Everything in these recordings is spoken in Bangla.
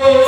Oh.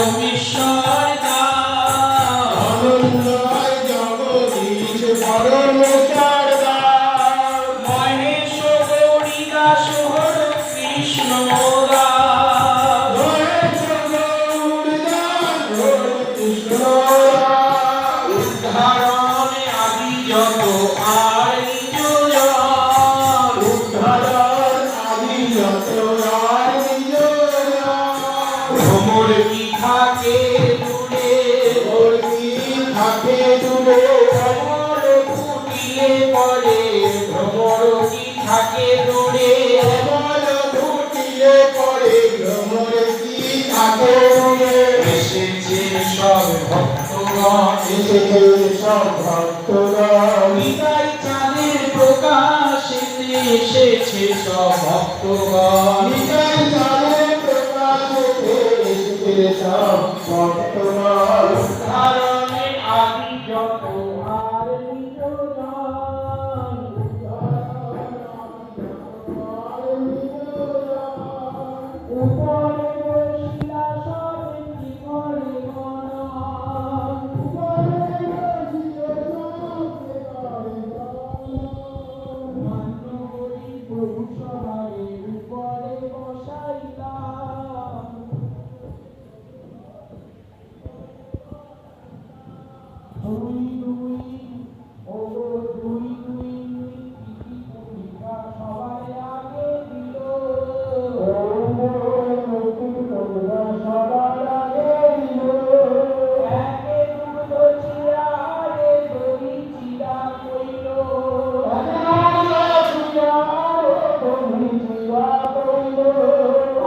কৃষ্ণ দাস উদ্ধারণে আদি যত আর নিজ জন। ভ্রমর কি থাকে দূরে করে এসেছে সব ভক্তগণ এসেছে Oh.